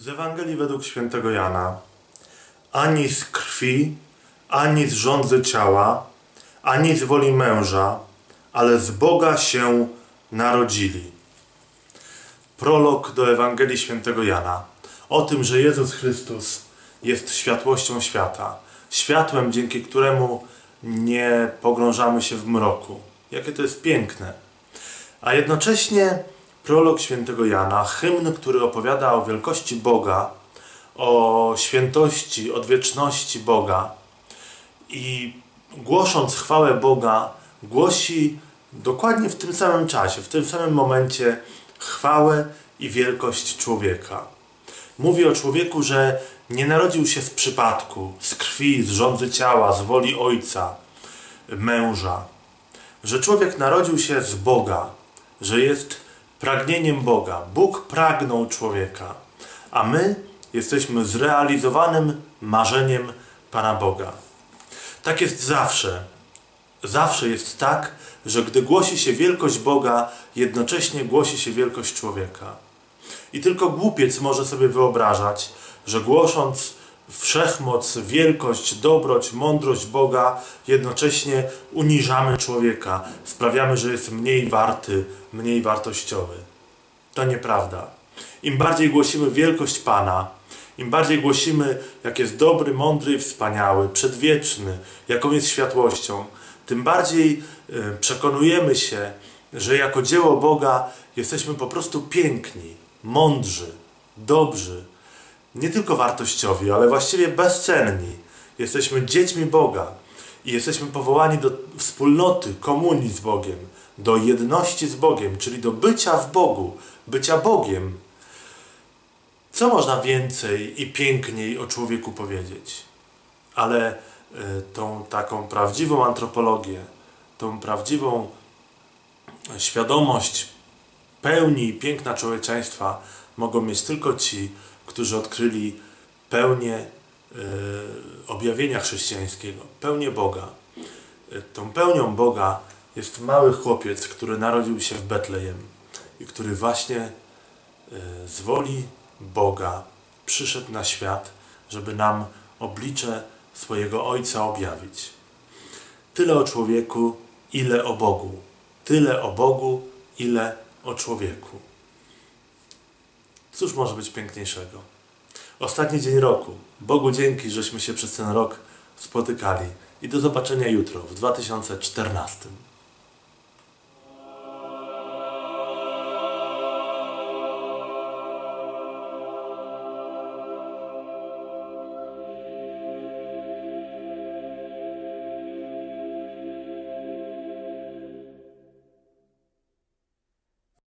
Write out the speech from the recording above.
Z Ewangelii według świętego Jana. Ani z krwi, ani z rządzy ciała, ani z woli męża, ale z Boga się narodzili. Prolog do Ewangelii świętego Jana. O tym, że Jezus Chrystus jest światłością świata. Światłem, dzięki któremu nie pogrążamy się w mroku. Jakie to jest piękne. A jednocześnie prolog świętego Jana, hymn, który opowiada o wielkości Boga, o świętości, odwieczności Boga i głosząc chwałę Boga, głosi dokładnie w tym samym czasie, w tym samym momencie chwałę i wielkość człowieka. Mówi o człowieku, że nie narodził się z przypadku, z krwi, z rządzy ciała, z woli ojca, męża. Że człowiek narodził się z Boga, że jest pragnieniem Boga. Bóg pragnął człowieka, a my jesteśmy zrealizowanym marzeniem Pana Boga. Tak jest zawsze. Zawsze jest tak, że gdy głosi się wielkość Boga, jednocześnie głosi się wielkość człowieka. I tylko głupiec może sobie wyobrażać, że głosząc wszechmoc, wielkość, dobroć, mądrość Boga, jednocześnie uniżamy człowieka, sprawiamy, że jest mniej warty, mniej wartościowy. To nieprawda. Im bardziej głosimy wielkość Pana, im bardziej głosimy, jak jest dobry, mądry i wspaniały, przedwieczny, jaką jest światłością, tym bardziej y, przekonujemy się, że jako dzieło Boga jesteśmy po prostu piękni, mądrzy, dobrzy, nie tylko wartościowi, ale właściwie bezcenni. Jesteśmy dziećmi Boga i jesteśmy powołani do wspólnoty, komunii z Bogiem, do jedności z Bogiem, czyli do bycia w Bogu, bycia Bogiem. Co można więcej i piękniej o człowieku powiedzieć? Ale y, tą taką prawdziwą antropologię, tą prawdziwą świadomość pełni i piękna człowieczeństwa mogą mieć tylko ci, którzy odkryli pełnię e, objawienia chrześcijańskiego, pełnię Boga. E, tą pełnią Boga jest mały chłopiec, który narodził się w Betlejem i który właśnie e, z woli Boga przyszedł na świat, żeby nam oblicze swojego Ojca objawić. Tyle o człowieku, ile o Bogu. Tyle o Bogu, ile o człowieku. Cóż może być piękniejszego? Ostatni dzień roku. Bogu dzięki, żeśmy się przez ten rok spotykali. I do zobaczenia jutro, w 2014.